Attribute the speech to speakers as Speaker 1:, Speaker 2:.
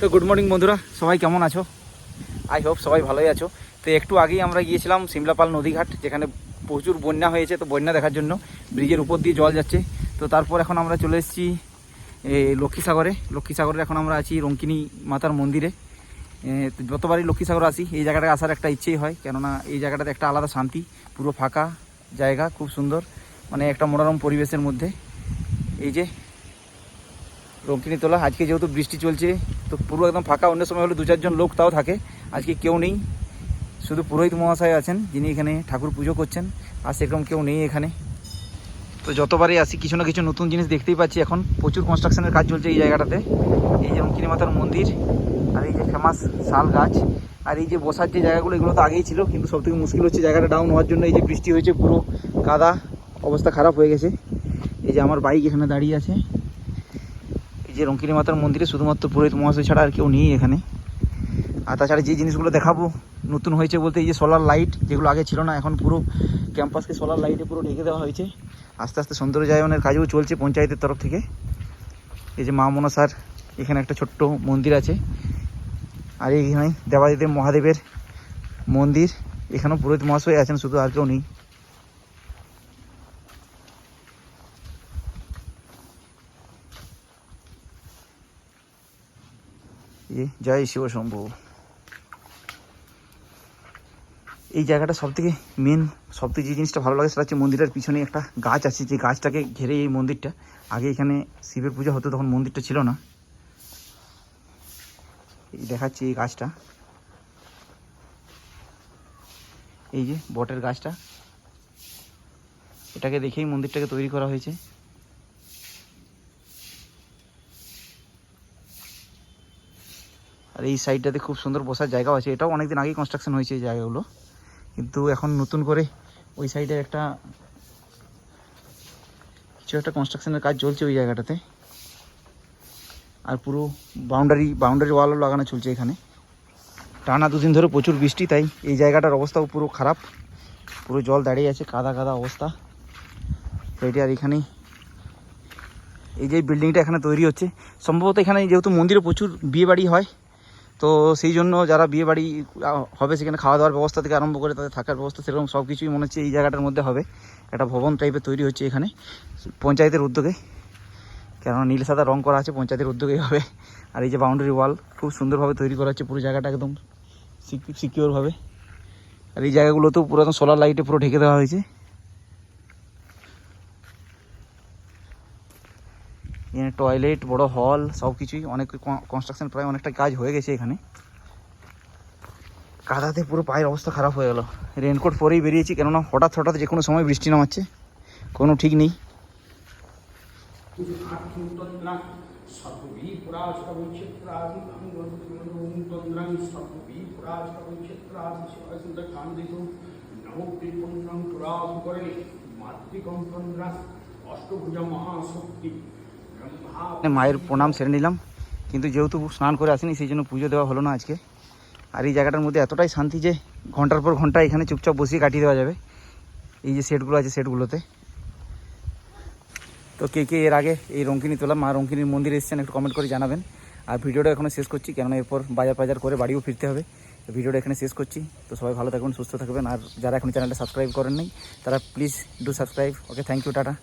Speaker 1: তো good morning বন্ধুরা, সবাই কেমন আছো? আই হোপ সবাই ভালোই আছো। তো একটু আগেই আমরা গিয়েছিলাম সিমলাপাল নদীঘাট, যেখানে প্রচুর বন্যা হয়েছে, তো বন্যা দেখার জন্য ব্রিজের উপর দিয়ে জল যাচ্ছে। তো তারপর এখন আমরা চলে এসেছি লক্ষ্মীসাগরে। লক্ষ্মীসাগরে এখন আমরা আছি রঙ্কিনী মাতার মন্দিরে। যতবারই লক্ষ্মীসাগর আসি, এই জায়গাটায় আসার একটা ইচ্ছেই হয়, কেননা এই জায়গাটাতে একটা আলাদা শান্তি, পুরো ফাঁকা জায়গা, খুব সুন্দর মানে একটা মনোরম পরিবেশের মধ্যে। এই যে রঙ্কিনী তোলা আজকে যেহেতু বৃষ্টি চলছে তো পুরো একদম ফাঁকা, অন্য সময় হলে দু চারজন লোক তাও থাকে। আজকে কেউ নেই। শুধু পুরোহিত মহাশয় আছেন, যিনি এখানে ঠাকুর পুজো করছেন, আর সেরকম কেউ নেই এখানে। তো যতবারই আসি, কিছু না কিছু নতুন জিনিস দেখতেই পাচ্ছি। এখন প্রচুর কনস্ট্রাকশনের কাজ চলছে এই জায়গাটাতে। এই যে রঙ্কিনী মাতার মন্দির, আর এই যে ফেমাস শাল গাছ, আর এই যে বসার যে জায়গাগুলো, এগুলো তো আগেই ছিল, কিন্তু সব থেকে মুশকিল হচ্ছে জায়গাটা ডাউন হওয়ার জন্য এই যে বৃষ্টি হয়েছে, পুরো কাদা অবস্থা খারাপ হয়ে গেছে। এই যে আমার বাইক এখানে দাঁড়িয়ে আছে। যে রঙ্কিনী মাতার মন্দিরে শুধুমাত্র পুরোহিত মহাশয় ছাড়া আর কেউ নেই এখানে। আর তাছাড়া যে জিনিসগুলো দেখাবো, নতুন হয়েছে বলতে এই যে সোলার লাইট যেগুলো আগে ছিল না, এখন পুরো ক্যাম্পাসকে সোলার লাইটে পুরো ঢেকে দেওয়া হয়েছে। আস্তে আস্তে সৌন্দর্যায়নের কাজও চলছে পঞ্চায়েতের তরফ থেকে। এই যে মা মনসার এখানে একটা ছোট্ট মন্দির আছে। আর এইখানে দেবাদিদেব মহাদেবের মন্দির। এখানেও পুরোহিত মহাশয় আছেন, শুধু আর কেউ নেই। এই জয় শিব শম্ভু। এই জায়গাটা সব থেকে মেন সব থেকে যে জিনিসটা ভালো লাগে সেটা হচ্ছে মন্দিরের পিছনে একটা গাছ আছে, যে গাছটাকে ঘিরে এই মন্দিরটা। আগে এখানে শিবের পুজো হতো, তখন মন্দিরটা ছিল না। এই দেখাচ্ছি এই গাছটা। এই যে বটের গাছটা। এটাকে দেখেই মন্দিরটাকে তৈরি করা হয়েছে। আর এই সাইডটাতে খুব সুন্দর বসার জায়গাও আছে। এটাও অনেকদিন আগেই কনস্ট্রাকশন হয়েছে এই জায়গাগুলো। কিন্তু এখন নতুন করে ওই সাইডে একটা কিছু একটা কনস্ট্রাকশনের কাজ চলছে ওই জায়গাটাতে। আর পুরো বাউন্ডারি বাউন্ডারি ওয়ালও লাগানো চলছে এখানে। টানা দুদিন ধরে প্রচুর বৃষ্টি, তাই এই জায়গাটার অবস্থাও পুরো খারাপ। পুরো জল দাঁড়িয়ে আছে, কাদা কাদা অবস্থা। সেইটি আর এখানে এই যে বিল্ডিংটা এখানে তৈরি হচ্ছে, সম্ভবত এখানে যেহেতু মন্দিরে প্রচুর বিয়ে বাড়ি হয় তো সেই জন্য যারা বিয়ে বাড়ি হবে সেখানে খাওয়া দাওয়ার ব্যবস্থা থেকে আরম্ভ করে তাদের থাকার ব্যবস্থা সেরকম সব কিছুই মনে হচ্ছে এই জায়গাটার মধ্যে হবে। একটা ভবন টাইপের তৈরি হচ্ছে এখানে, পঞ্চায়েতের উদ্যোগে। কেননা নীল সাদা রং করা আছে, পঞ্চায়েতের উদ্যোগেই হবে। আর এই যে বাউন্ডারি ওয়াল খুব সুন্দরভাবে তৈরি করা হচ্ছে পুরো জায়গাটা একদম সিকিওরভাবে আর এই জায়গাগুলোতেও পুরো একদম সোলার লাইটে পুরো ঢেকে দেওয়া হয়েছে। এখানে টয়লেট বড় হল সব কিছুই অনেক কনস্ট্রাকশন প্রায় অনেকটা কাজ হয়ে গেছে এখানে। কাদাতে পুরো পায়ের অবস্থা খারাপ হয়ে গেল। রেনকোট পরেই বেরিয়েছি, কেননা হঠাৎ হঠাৎ যে কোনো সময় বৃষ্টি নামাচ্ছে। কোনো ঠিক নেই।
Speaker 2: অষ্টভুজা মহাশক্তি।
Speaker 1: মায়ের প্রণাম সেরে নিলাম। কিন্তু যেহেতু স্নান করে আসিনি, সেই জন্য পুজো দেওয়া হলো না আজকে। আর এই জায়গাটার মধ্যে এতটাই শান্তি যে ঘণ্টার পর ঘণ্টা এখানে চুপচাপ বসিয়ে কাটিয়ে দেওয়া যাবে। এই যে সেটগুলো আছে সেটগুলোতে। তো কে কে এর আগে এই রঙ্কিনী তোলা, মা রঙ্কিনীর মন্দিরে এসেছেন, একটু কমেন্ট করে জানাবেন। আর ভিডিওটা এখনও শেষ করছি, কেননা এরপর বাজার বাজার করে বাড়িও ফিরতে হবে। ভিডিওটা এখানে শেষ করছি। তো সবাই ভালো থাকবেন সুস্থ থাকবেন। আর যারা এখন চ্যানেলটা সাবস্ক্রাইব করেন নাই তারা please do subscribe okay thank you tata.